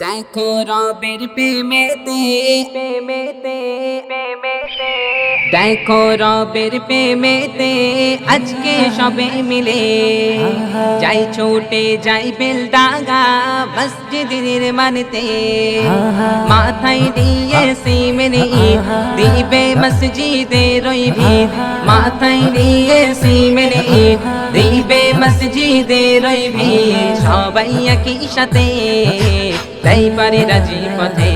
দেখো রবের প্রেমেতে প্রেমেতে প্রেমেতে দেখো রবের প্রেমেতে আজকে সবে মিলে যাই ছোটে যাই বেলডাঙ্গা মসজিদ নির্মাণতে মাথায় দিয়ে সিমেনে দিবে মসজিদে রইবি মাথায় দিয়ে সিমেনে দিবে মসজিদে রইবি সবাই একই সাথে তাই পারে রাজি পথে।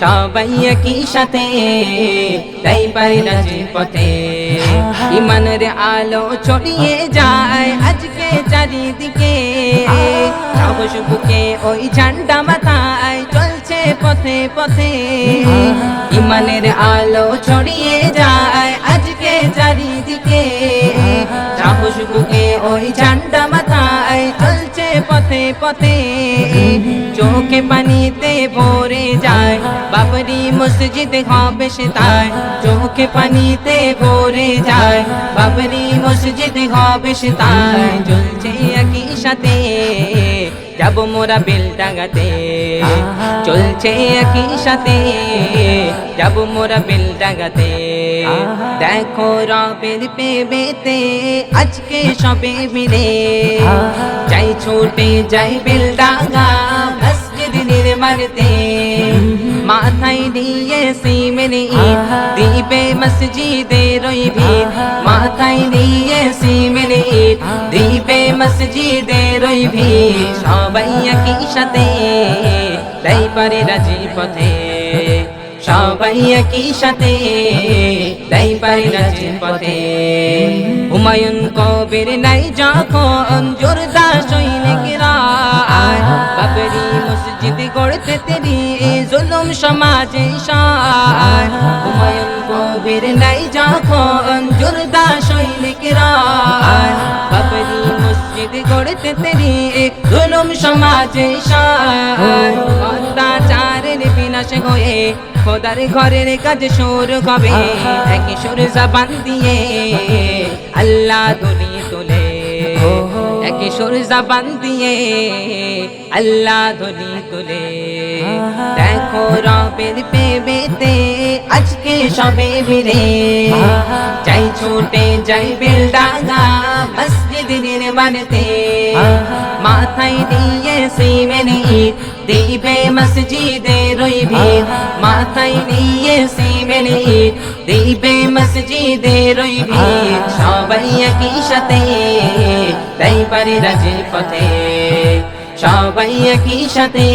সবাই একই সাথে তাই পারে রাজি পথে। ইমানের আলো ছড়িয়ে যায় আজকে চারিদিকে। সাহস বুকে ওই ঝান্ডা মাথায় চলছে পথে পথে। ইমানের আলো ছড়িয়ে পথে পথে চোখে পানিতে ভরে যায়। বাবরি মসজিদ হবে সে তাই চোখে পানিতে ভরে যায়। বাবরি মসজিদ হবে সে তাই চলছে একই সাথে। যাব মোরা বেল ডাঙাতে চলছে একই সাথে। যাব মোরা বেল ডাঙাতে দেখো রবের পেবেতে, আজকে সবে মিলে। ছোটে যাই বেল ডাঙা মসজিদ নির্মাণতে মাথায় দিয়ে সিমেনে দিবে মসজিদে রইবি। মাথায় দিয়ে সিমেনে দিবে মসজিদে রইবি। সবাই একই সাথে তাই পারে রাজি পথে। সবাই একই সাথে তাই পারে রাজি পথে। হুমায়ুন কবির নাই যখন জোরদা সৈনিকরা বাবরি মসজিদ গড়তে তেরি জুলুম সমাজে সায়। হুমায়ুন কবির নাই যখন জোরদা সৈনিকরা বাবরি মসজিদ গড়তে তেরি জুলুম সমাজে সায়। অত্যাচারের বিনাশ হয়ে খোদার ঘরের কাজ সুর হবে একই সুর জবান দিয়ে আল্লাহ ধরি তোলে। একই সুর জবান দিয়ে আল্লাহ ধরি তোলে। দেখো রবের পেবেতে আজকে সবে মিলে। যাই ছোটে যাই বেলডাঙ্গা মসজিদ নির্মাণতে মাথায় দিয়ে সিমেনে দিবে মসজিদে রইবি। মাথায় নিয়ে সিমেনে দিবে মসজিদে রইবি। সবাই একই সাথে তাই পারে রাজি পথে। সবাই একই সাথে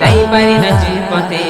তাই পারে রাজি পথে।